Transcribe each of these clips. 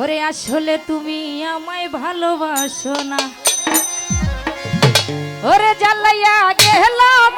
ওরে আসলে তুমি আমায় ভালোবাসো না। ওরে জ্বালাইয়া গেলাম।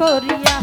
করিয়া